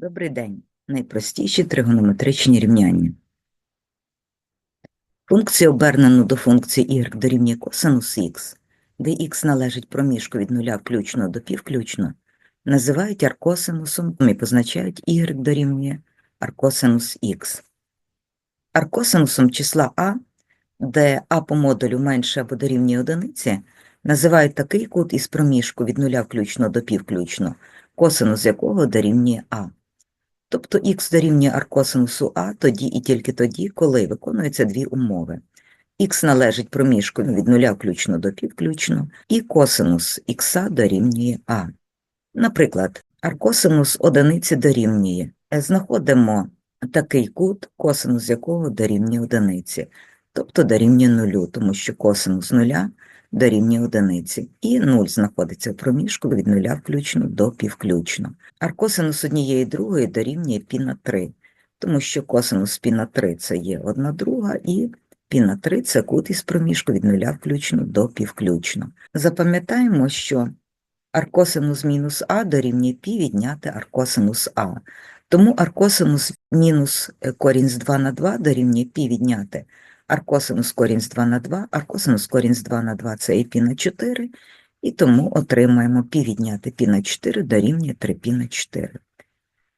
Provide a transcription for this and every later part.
Добрий день. Найпростіші тригонометричні рівняння. Функцію обернену до функції y дорівнює косинус х, де х належить проміжку від нуля включно до півключно, називають аркосинусом і позначають y дорівнює аркосинус х. Аркосинусом числа а, де а по модулю менше або дорівнює одиниці, називають такий кут із проміжку від нуля включно до півключно, косинус якого дорівнює а. Тобто х дорівнює аркосинусу А тоді і тільки тоді, коли виконуються дві умови. х належить проміжку від нуля включно до півключно, і косинус х дорівнює А. Наприклад, аркосинус одиниці дорівнює. Е, Знаходимо такий кут, косинус якого дорівнює одиниці, тобто дорівнює нулю, тому що косинус нуля дорівнює одиниці, і 0 знаходиться в проміжку від нуля включно до півключно. Аркосинус однієї другої дорівнює пі на 3, тому що косинус пі на 3 це є одна друга, і пі на 3 це кут із проміжку від нуля включно до півключно. Запам'ятаємо, що аркосинус мінус а дорівнює пі відняти аркосинус а. Тому аркосинус мінус е, корінь з 2 на 2 дорівнює пі відняти аркосинус корінь з 2 на 2, аркосинус корінь з 2 на 2 це і пі на 4, і тому отримаємо пі відняти пі на 4 дорівнює 3 пі на 4.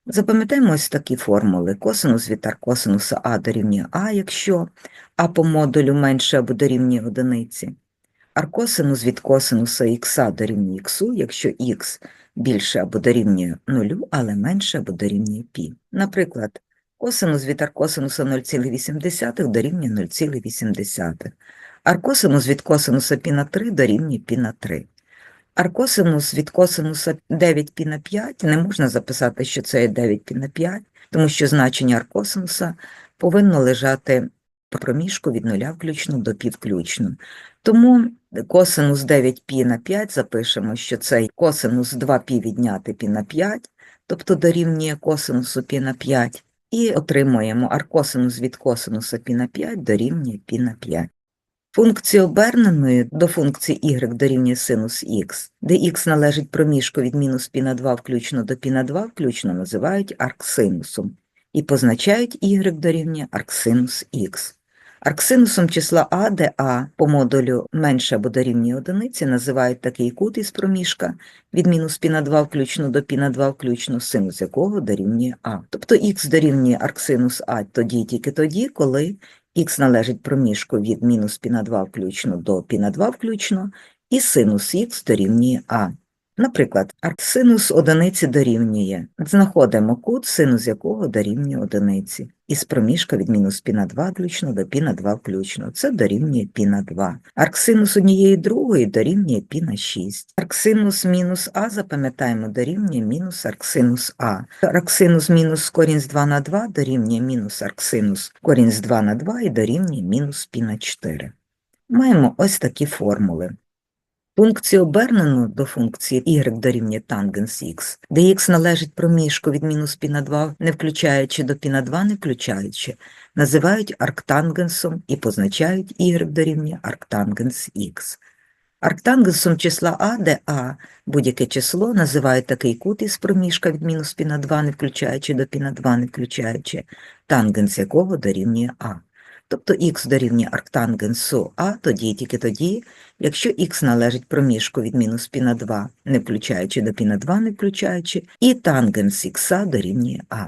Запам'ятаємо ось такі формули. Косинус від аркосинуса А дорівнює А, якщо А по модулю менше або дорівнює одиниці. Аркосинус від косинуса х дорівнює х, якщо х більше або дорівнює 0, але менше або дорівнює π. Наприклад, косинус від аркосинуса 0,8 дорівнює 0,8. Аркосинус від косинуса π на 3 дорівнює π на 3. Аркосинус від косинуса 9 π на 5 не можна записати, що це є 9 π на 5, тому що значення аркосинуса повинно лежати по проміжку від нуля включно до півключно. Тому косинус 9 π на 5 запишемо, що це косинус 2 π відняти π на 5, тобто дорівнює косинусу π на 5, і отримуємо аркосинус від косинуса π на 5 дорівнює π на 5. Функцію оберненої до функції y дорівнює синус x, де x належить проміжку від мінус π на 2 включно до пі на 2 включно називають арксинусом і позначають y дорівнює арксинус х. Арксинусом числа А, де А по модулю менше або дорівнює одиниці, називають такий кут із проміжка від мінус пі на 2 включно до пі на 2 включно, синус якого дорівнює А. Тобто х дорівнює арксинус А тоді тільки тоді, коли х належить проміжку від мінус пі на 2 включно до пі на 2 включно, і синус х дорівнює А. Наприклад, синус одиниці дорівнює. Знаходимо кут, синус якого дорівнює одиниці. Із проміжка від мінус пі на 2 включно до пі на 2 включно. Це дорівнює пі на 2. Арксинус однієї другої дорівнює пі на 6. Арксинус мінус А, запам'ятаємо, дорівнює мінус арксинус А. Арксинус мінус корінь з 2 на 2 дорівнює мінус арксинус корінь з 2 на 2 і дорівнює мінус пі на 4. Маємо ось такі формули. Функцію обернену до функції y дорівнює тангенс х, де х належить проміжку від мінус π на 2, не включаючи до π на 2, не включаючи, називають арктангенсом і позначають y дорівнює арктангенс х. Арктангенсом числа а, де а будь-яке число, називають такий кут із проміжка від мінус π на 2, не включаючи до π на 2, не включаючи, тангенс якого дорівнює а. Тобто х дорівнює арктангенсу А тоді і тільки тоді, якщо х належить проміжку від мінус пі на 2, не включаючи до пі на 2 не включаючи, і тангенс х дорівнює А.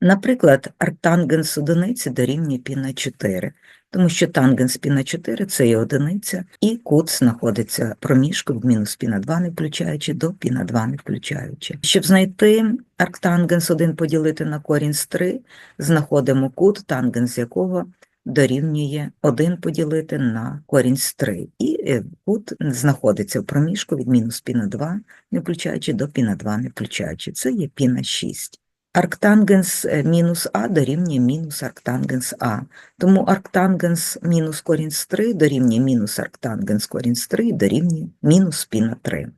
Наприклад, арктангенс одиниці дорівнює пі на 4, тому що тангенс пі на 4 це є одиниця, і кут знаходиться проміжку від мінус пі на 2 не включаючи до пі на 2 не включаючи. Щоб знайти арктангенс 1 поділити на корінь з 3, знаходимо кут, тангенс якого дорівнює 1 поділити на корінь з 3. І е, тут знаходиться в проміжку від мінус піна 2, не включаючи до піна 2, не включаючи. Це є піна 6. Арктангенс е, мінус А дорівнює мінус арктангенс А. Тому арктангенс мінус корінь з 3 дорівнює мінус арктангенс корінь з 3 дорівнює мінус піна 3.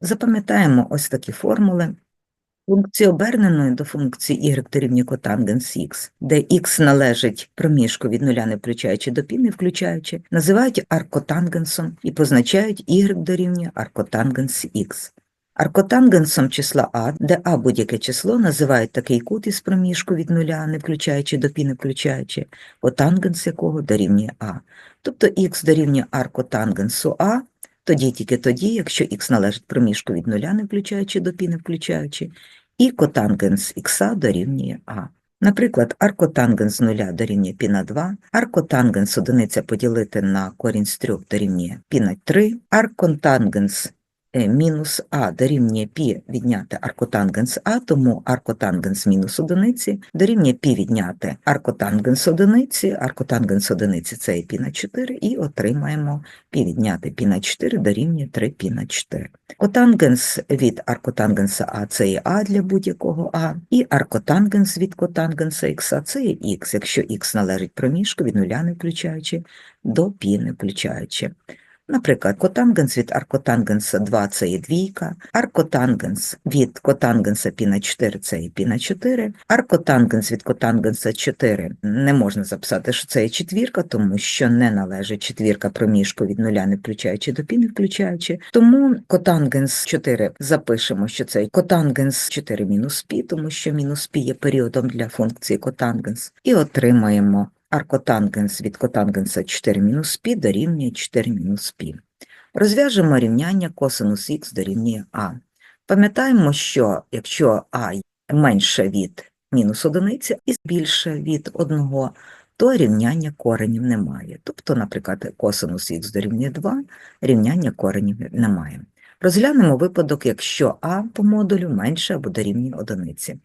Запам'ятаємо ось такі формули. Функції оберненої до функції y дорівнює котангенс х, де х належить проміжку від нуля не включаючи до π не включаючи, називають аркотангенсом і позначають y дорівнює аркотангенс х. Аркотангенсом числа А, де А будь-яке число, називають такий кут із проміжку від нуля, не включаючи до пі, не включаючи, котангенс якого дорівнює А. Тобто х дорівнює аркотангенсу А, тоді тільки тоді, якщо х належить проміжку від нуля, не включаючи до пі, не включаючи, і котангенс х дорівнює А. Наприклад, аркотангенс нуля дорівнює пі на 2, аркотангенс одиниця поділити на корінь з 3 дорівнює пі на 3, аркотангенс мінус А дорівнює пі відняти аркотангенс А, тому аркотангенс мінус одиниці дорівнює пі відняти аркотангенс одиниці, аркотангенс одиниці це є пі на 4, і отримаємо пі відняти пі на 4 дорівнює 3 пі на 4. Котангенс від аркотангенса А це є А для будь-якого А, і аркотангенс від котангенса Х це є Х, якщо Х належить проміжку від нуля не включаючи до пі не включаючи. Наприклад, котангенс від аркотангенса 2 це є двійка, аркотангенс від котангенса пі на 4 це є пі на 4, аркотангенс від котангенса 4 не можна записати, що це є четвірка, тому що не належить четвірка проміжку від нуля не включаючи до пі не включаючи. Тому котангенс 4 запишемо, що це котангенс 4 мінус пі, тому що мінус пі є періодом для функції котангенс, і отримаємо аркотангенс від котангенса 4 мінус пі дорівнює 4 мінус пі. Розв'яжемо рівняння косинус х дорівнює а. Пам'ятаємо, що якщо а менше від мінус одиниці і більше від 1, то рівняння коренів немає. Тобто, наприклад, косинус х дорівнює 2, рівняння коренів немає. Розглянемо випадок, якщо а по модулю менше або дорівнює одиниці.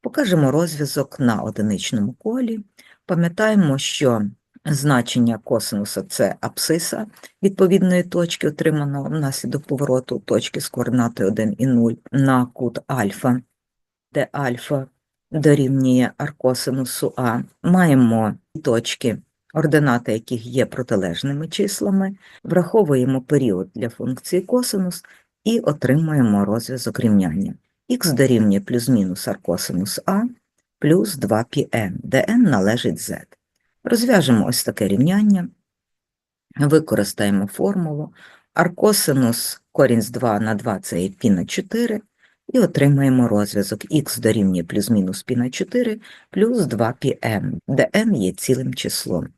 Покажемо розв'язок на одиничному колі. Пам'ятаємо, що значення косинуса це абсциса відповідної точки, отриманого внаслідок повороту точки з координатою 1 і 0 на кут альфа, де альфа дорівнює аркосинусу А. Маємо точки, ординати яких є протилежними числами, враховуємо період для функції косинус і отримуємо розв'язок рівняння. Х дорівнює плюс-мінус аркосинус А плюс 2πn, де n належить z. Розв'яжемо ось таке рівняння, використаємо формулу. Аркосинус корінь 2 на 2 це є π на 4, і отримаємо розв'язок х дорівнює плюс-мінус пі на 4 плюс 2 πn де n є цілим числом.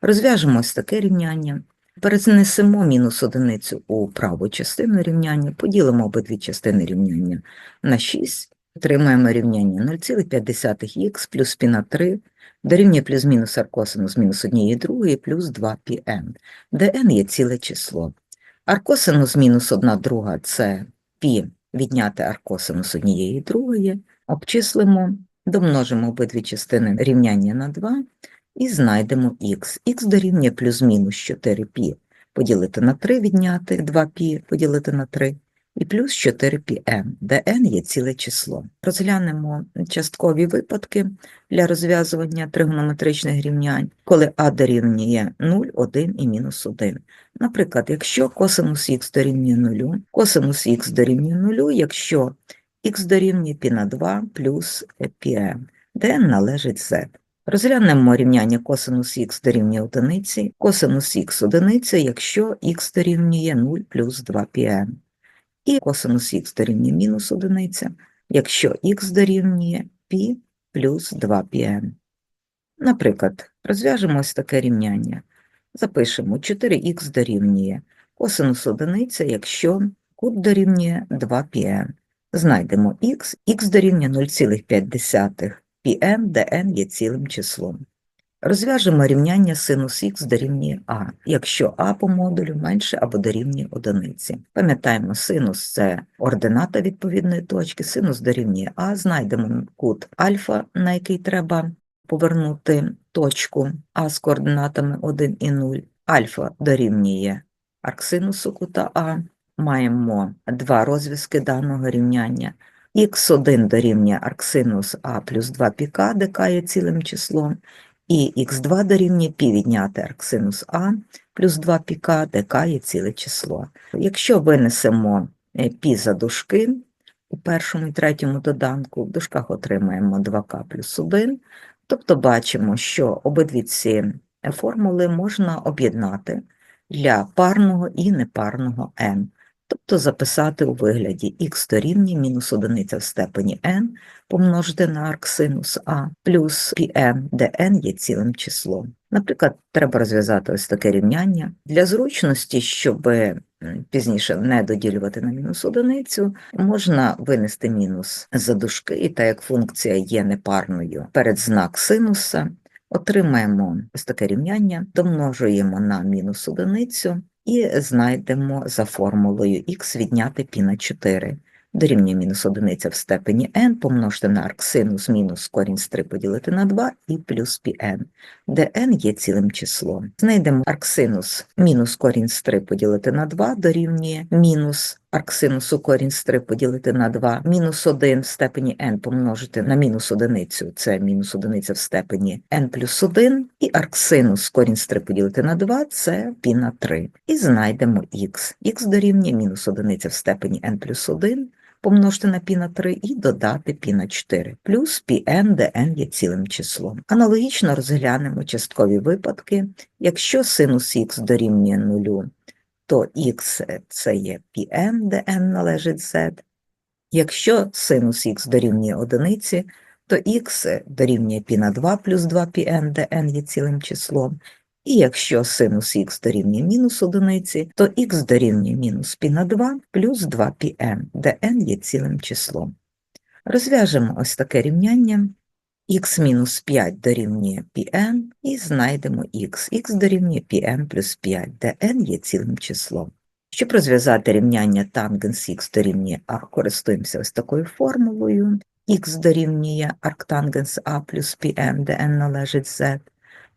Розв'яжемо ось таке рівняння. Перенесемо мінус одиницю у праву частину рівняння, поділимо обидві частини рівняння на 6 отримаємо рівняння 0,5х плюс π на 3 дорівнює плюс-мінус аркосинус мінус однієї другої плюс 2πn, де n є ціле число. Аркосинус мінус 1 друга – це π відняти аркосинус однієї другої, обчислимо, домножимо обидві частини рівняння на 2 і знайдемо х. х дорівнює плюс-мінус 4π поділити на 3, відняти 2π поділити на 3, і плюс 4πn, де n є ціле число. Розглянемо часткові випадки для розв'язування тригонометричних рівнянь, коли а дорівнює 0, 1 і мінус 1. Наприклад, якщо косинус х дорівнює 0, косинус х дорівнює 0, якщо х дорівнює π на 2 плюс πm, де n належить z. Розглянемо рівняння косинус х дорівнює одиниці, косинус х одиниця, якщо х дорівнює 0 плюс 2πn, і косинус х дорівнює мінус одиниця, якщо х дорівнює π плюс 2πn. Наприклад, розв'яжемо ось таке рівняння. Запишемо 4х дорівнює косинус одиниця, якщо кут дорівнює 2πn. Знайдемо х, х дорівнює 0,5 πn, де n є цілим числом. Розв'яжемо рівняння синус х дорівнює а, якщо а по модулю менше або дорівнює одиниці. Пам'ятаємо, синус – це ордината відповідної точки, синус дорівнює а, знайдемо кут альфа, на який треба повернути точку а з координатами 1 і 0. Альфа дорівнює арксинусу кута а, маємо два розв'язки даного рівняння – х1 дорівнює арксинус а плюс 2 піка, де к є цілим числом, і х2 дорівнює π відняти арксинус а плюс 2 піка, де к є ціле число. Якщо винесемо π за дужки у першому і третьому доданку, в дужках отримаємо 2к плюс 1, тобто бачимо, що обидві ці формули можна об'єднати для парного і непарного n. тобто записати у вигляді х дорівнює мінус одиниця в степені n помножити на арксинус а плюс πn, де n є цілим числом. Наприклад, треба розв'язати ось таке рівняння. Для зручності, щоб пізніше не доділювати на мінус одиницю, можна винести мінус за дужки, і так як функція є непарною перед знак синуса, отримаємо ось таке рівняння, домножуємо на мінус одиницю і знайдемо за формулою х відняти π на 4 дорівнює мінус одиниця в степені n помножити на арксинус мінус корінь з 3 поділити на 2 і плюс πn, де n є цілим числом. Знайдемо арксинус мінус корінь з 3 поділити на 2 дорівнює мінус арксинусу корінь з 3 поділити на 2, мінус 1 в степені n помножити на мінус одиницю, це мінус одиниця в степені n плюс 1, і арксинус корінь з 3 поділити на 2, це π на 3. І знайдемо х. х дорівнює мінус одиниця в степені n плюс 1, помножити на π на 3 і додати π на 4, плюс πn, де n є цілим числом. Аналогічно розглянемо часткові випадки. Якщо синус х дорівнює 0, то х це є πn, де n належить z. Якщо синус х дорівнює одиниці, то х дорівнює π на 2 плюс 2πn, де n є цілим числом. І якщо синус х дорівнює мінус одиниці, то х дорівнює мінус π на 2 плюс 2πn, де n є цілим числом. Розв'яжемо ось таке рівняння. х-5 дорівнює Pn і знайдемо x Х дорівнює Pn плюс 5, де n є цілим числом. Щоб розв'язати рівняння тангенс х дорівнює А, користуємося ось такою формулою. x дорівнює арктангенс А плюс Pn, де n належить z.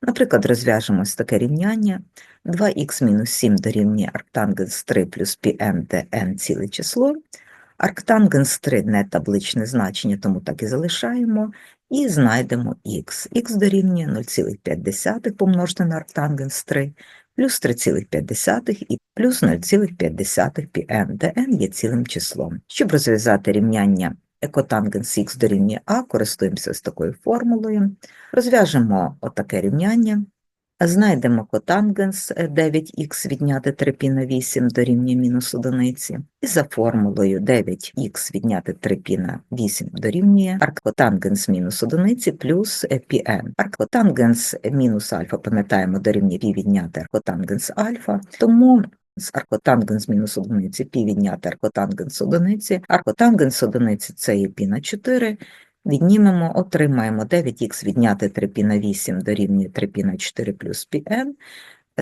Наприклад, розв'яжемо ось таке рівняння. 2х-7 дорівнює арктангенс 3 плюс Pn, де n ціле число. Арктангенс 3 не табличне значення, тому так і залишаємо. І знайдемо х. х дорівнює 0,5 помножити на арктангенс 3, плюс 3,5 і плюс 0,5 πn, де n є цілим числом. Щоб розв'язати рівняння екотангенс х дорівнює а, користуємося з такою формулою. Розв'яжемо отаке рівняння. Знайдемо котангенс 9х відняти 3π на 8 дорівнює мінус одиниці. І за формулою 9х відняти 3π на 8 дорівнює аркотангенс мінус одиниці плюс πn. Аркотангенс мінус альфа, пам'ятаємо, дорівнює π відняти аркотангенс альфа, тому з аркотангенс мінус одиниці пі відняти аркотангенс одиниці. Аркотангенс одиниці це є пі на 4. Віднімемо, отримаємо 9х відняти 3π на 8 дорівнює 3π на 4 плюс πn.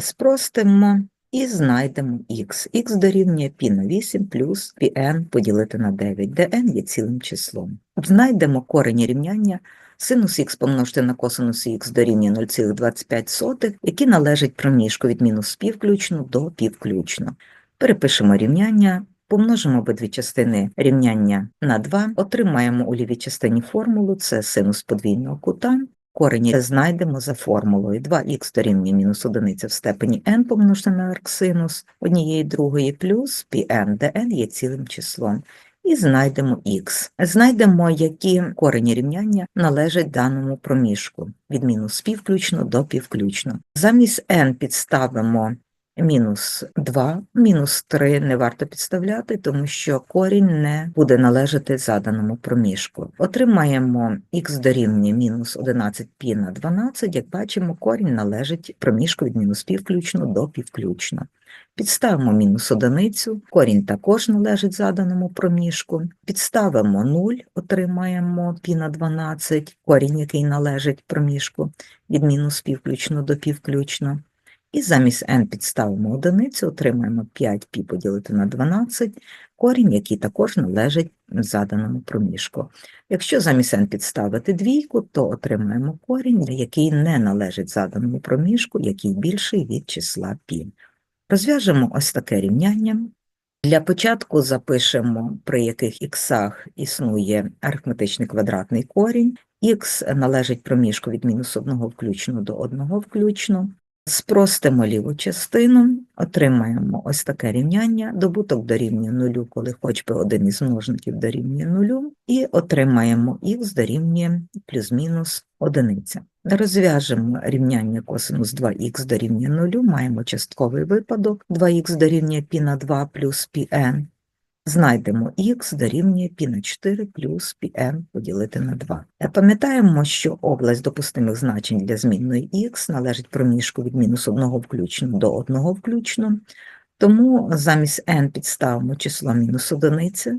Спростимо і знайдемо х. х дорівнює π на 8 плюс πn поділити на 9, де n є цілим числом. Знайдемо корені рівняння синус х помножити на косинус х дорівнює 0,25, які належать проміжку від мінус пів включно до пів включно. Перепишемо рівняння, помножимо обидві частини рівняння на 2, отримаємо у лівій частині формулу, це синус подвійного кута, корені знайдемо за формулою 2х дорівнює мінус 1 в степені n помножити на арксинус однієї другої плюс πn, де n є цілим числом і знайдемо х. Знайдемо, які корені рівняння належать даному проміжку від мінус півключно до півключно. Замість n підставимо мінус 2, мінус 3 не варто підставляти, тому що корінь не буде належати заданому проміжку. Отримаємо х дорівнює мінус 11π на 12, як бачимо, корінь належить проміжку від мінус півключно до півключно. Підставимо мінус одиницю, корінь також належить заданому проміжку. Підставимо 0, отримаємо π на 12, корінь, який належить проміжку від мінус півключно до півключно. І замість n підставимо одиницю, отримаємо 5π поділити на 12, корінь, який також належить заданому проміжку. Якщо замість n підставити двійку, то отримаємо корінь, який не належить заданому проміжку, який більший від числа π. Розв'яжемо ось таке рівняння. Для початку запишемо, при яких іксах існує арифметичний квадратний корінь. Х належить проміжку від мінус 1 включно до 1 включно. Спростимо ліву частину, отримаємо ось таке рівняння, добуток дорівнює нулю, коли хоч би один із множників дорівнює нулю, і отримаємо х дорівнює плюс-мінус одиниця. Розв'яжемо рівняння косинус 2х дорівнює нулю, маємо частковий випадок, 2х дорівнює π на 2 плюс πn, Знайдемо х дорівнює π на 4 плюс πn поділити на 2. Е, Пам'ятаємо, що область допустимих значень для змінної х належить проміжку від мінус 1 включно до 1 включно, тому замість n підставимо число мінус одиниці,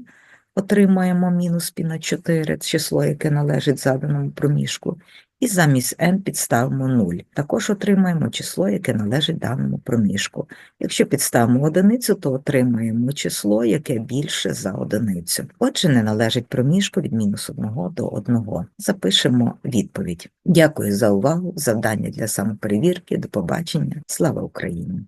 отримаємо мінус π на 4, число, яке належить заданому проміжку, і замість n підставимо 0. Також отримаємо число, яке належить даному проміжку. Якщо підставимо одиницю, то отримаємо число, яке більше за одиницю. Отже, не належить проміжку від мінус 1 до 1. Запишемо відповідь. Дякую за увагу. Завдання для самоперевірки. До побачення. Слава Україні!